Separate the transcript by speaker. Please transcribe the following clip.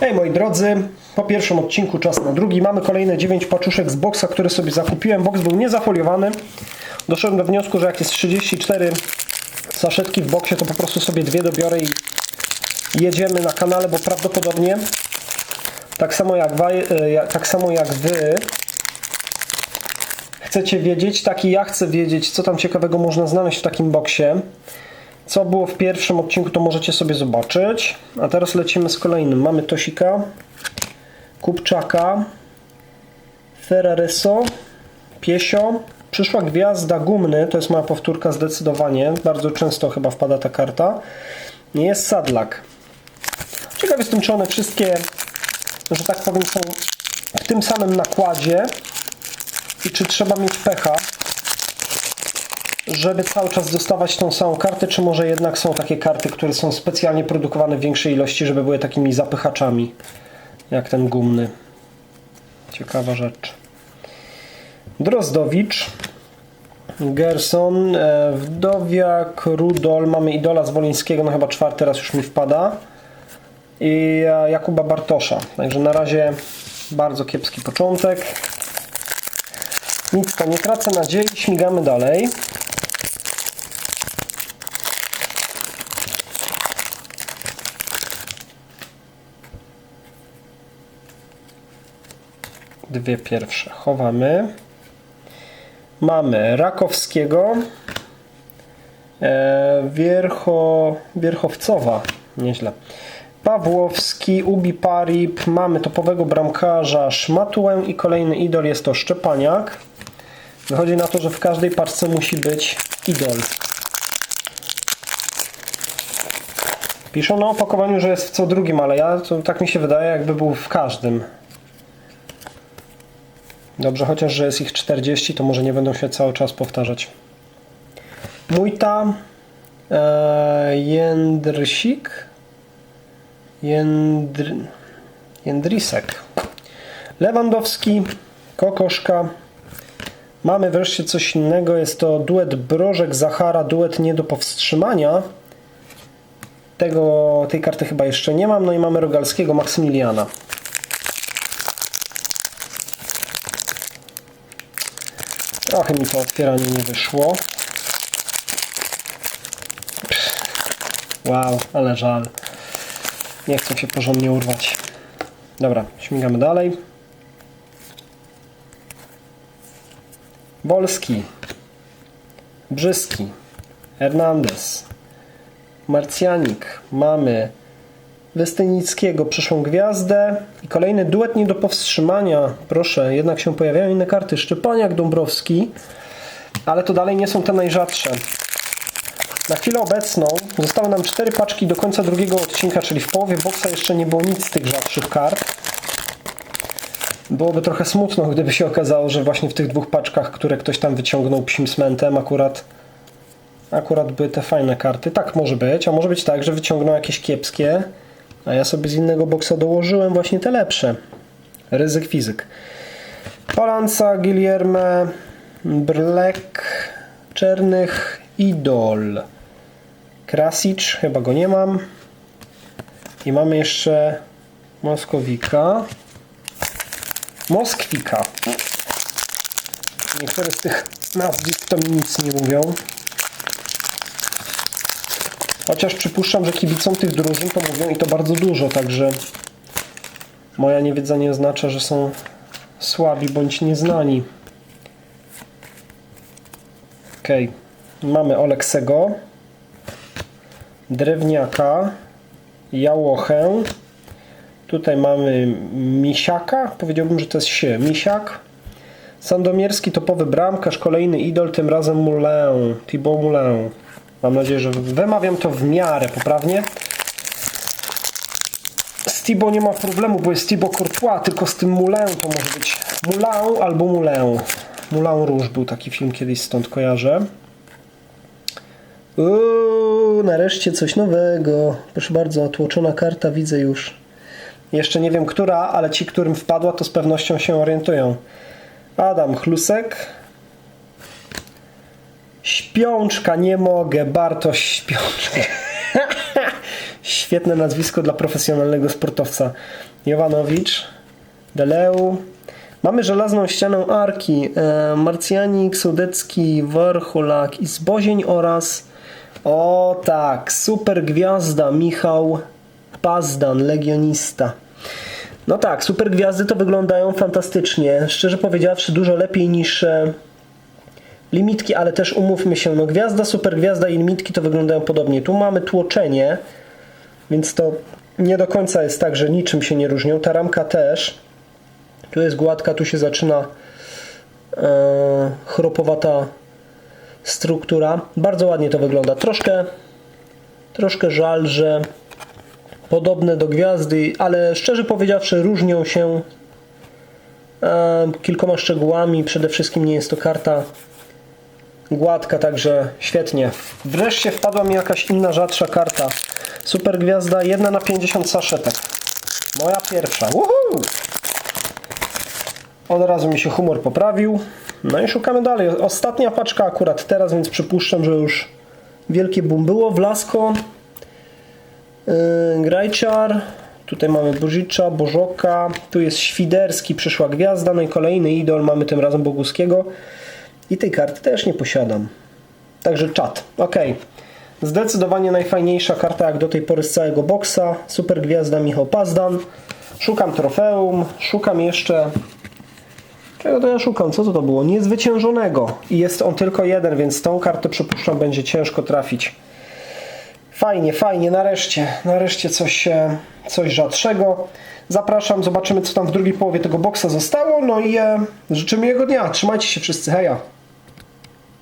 Speaker 1: Hej moi drodzy, po pierwszym odcinku czas na drugi. Mamy kolejne 9 paczuszek z boksa, które sobie zakupiłem. Boks był niezafoliowany. Doszedłem do wniosku, że jak jest 34 saszetki w boksie, to po prostu sobie dwie dobiorę i jedziemy na kanale, bo prawdopodobnie tak samo jak, e, tak samo jak wy chcecie wiedzieć, tak i ja chcę wiedzieć, co tam ciekawego można znaleźć w takim boksie. Co było w pierwszym odcinku, to możecie sobie zobaczyć. A teraz lecimy z kolejnym. Mamy Tosika, Kupczaka, Ferrareso, Piesio. Przyszła gwiazda Gumny, to jest moja powtórka zdecydowanie. Bardzo często chyba wpada ta karta. Jest Sadlak. Ciekaw jestem, czy one wszystkie, że tak powiem, są w tym samym nakładzie i czy trzeba mieć pecha, żeby cały czas dostawać tą samą kartę, czy może jednak są takie karty, które są specjalnie produkowane w większej ilości, żeby były takimi zapychaczami, jak ten gumny. Ciekawa rzecz. Drozdowicz, Gerson, e, Wdowiak, Rudol, mamy Idola z Wolińskiego, no chyba czwarty raz już mi wpada i e, Jakuba Bartosza. Także na razie bardzo kiepski początek. Nic to nie tracę nadziei, śmigamy dalej. Dwie pierwsze chowamy. Mamy Rakowskiego, e, Wiercho, Wierchowcowa, nieźle. Pawłowski, Ubi Parib, mamy topowego bramkarza Szmatułę i kolejny idol jest to Szczepaniak. Wychodzi na to, że w każdej paczce musi być idol. Piszą na opakowaniu, że jest w co drugim, ale ja to tak mi się wydaje, jakby był w każdym. Dobrze, chociaż, że jest ich 40, to może nie będą się cały czas powtarzać. Mójta, e, Jędrysik, Jędr, Jędrisek, Lewandowski, Kokoszka. Mamy wreszcie coś innego, jest to duet Brożek Zachara, duet nie do powstrzymania. Tego, tej karty chyba jeszcze nie mam. No i mamy Rogalskiego Maksymiliana. Trochę mi to otwieranie nie wyszło. Pff. Wow, ale żal. Nie chcę się porządnie urwać. Dobra, śmigamy dalej. Wolski. Brzyski. Hernandez. Marcjanik. Mamy Westynickiego, przyszłą gwiazdę i kolejny duet nie do powstrzymania. Proszę, jednak się pojawiają inne karty. Szczepaniak, Dąbrowski, ale to dalej nie są te najrzadsze. Na chwilę obecną zostały nam cztery paczki do końca drugiego odcinka, czyli w połowie boksa jeszcze nie było nic z tych rzadszych kart. Byłoby trochę smutno, gdyby się okazało, że właśnie w tych dwóch paczkach, które ktoś tam wyciągnął psim smętem, akurat akurat były te fajne karty. Tak może być, a może być tak, że wyciągnął jakieś kiepskie, a ja sobie z innego boksa dołożyłem właśnie te lepsze. Ryzyk fizyk. Polanca, Guillerme, Brlek, Czernych, Idol. Krasic, chyba go nie mam. I mamy jeszcze Moskowika. Moskwika. Niektóre z tych nazwisk to mi nic nie mówią. Chociaż przypuszczam, że kibicom tych drużyn to mówią i to bardzo dużo, także moja niewiedza nie oznacza, że są słabi bądź nieznani. Ok, mamy Oleksego, Drewniaka, Jałochę, tutaj mamy Misiaka, powiedziałbym, że to jest się, Misiak, Sandomierski topowy bramkarz, kolejny idol, tym razem Moulin, Thibaut Moulin. Mam nadzieję, że wymawiam to w miarę poprawnie. Thibaut nie ma problemu, bo jest Thibaut Courtois, tylko z tym Moulin to może być Moulin albo Moulin. Moulin Rouge był taki film kiedyś, stąd kojarzę. Uuu, nareszcie coś nowego. Proszę bardzo, tłoczona karta, widzę już. Jeszcze nie wiem która, ale ci, którym wpadła, to z pewnością się orientują. Adam Chlusek. Śpiączka, nie mogę. Bartoś Śpiączka. Świetne nazwisko dla profesjonalnego sportowca. Jovanowicz, Deleu. Mamy żelazną ścianę Arki, e, Marcjanik, Soudecki, Warcholak i Zbozień oraz o tak, super gwiazda Michał Pazdan, legionista. No tak, super gwiazdy to wyglądają fantastycznie. Szczerze powiedziawszy, dużo lepiej niż e, limitki, ale też umówmy się, no gwiazda, super gwiazda i limitki to wyglądają podobnie. Tu mamy tłoczenie, więc to nie do końca jest tak, że niczym się nie różnią. Ta ramka też. Tu jest gładka, tu się zaczyna e, chropowata struktura. Bardzo ładnie to wygląda. Troszkę, troszkę żal, że podobne do gwiazdy, ale szczerze powiedziawszy różnią się e, kilkoma szczegółami. Przede wszystkim nie jest to karta gładka, także świetnie. Wreszcie wpadła mi jakaś inna, rzadsza karta. Super gwiazda 1 na 50 saszetek. Moja pierwsza. Woohoo! Od razu mi się humor poprawił. No i szukamy dalej. Ostatnia paczka akurat teraz, więc przypuszczam, że już wielkie boom było. Wlasko, yy, tutaj mamy Bożicza, Bożoka, tu jest Świderski, przyszła gwiazda, no i kolejny idol, mamy tym razem Boguskiego. I tej karty też nie posiadam. Także czat. Ok. Zdecydowanie najfajniejsza karta jak do tej pory z całego boksa. Super gwiazda Michał Pazdan. Szukam trofeum, szukam jeszcze Czego to ja szukam? Co to, to było? Niezwyciężonego. I jest on tylko jeden, więc tą kartę przypuszczam będzie ciężko trafić. Fajnie, fajnie, nareszcie. Nareszcie coś, e, coś rzadszego. Zapraszam, zobaczymy co tam w drugiej połowie tego boksa zostało. No i e, życzymy jego dnia. Trzymajcie się wszyscy, heja.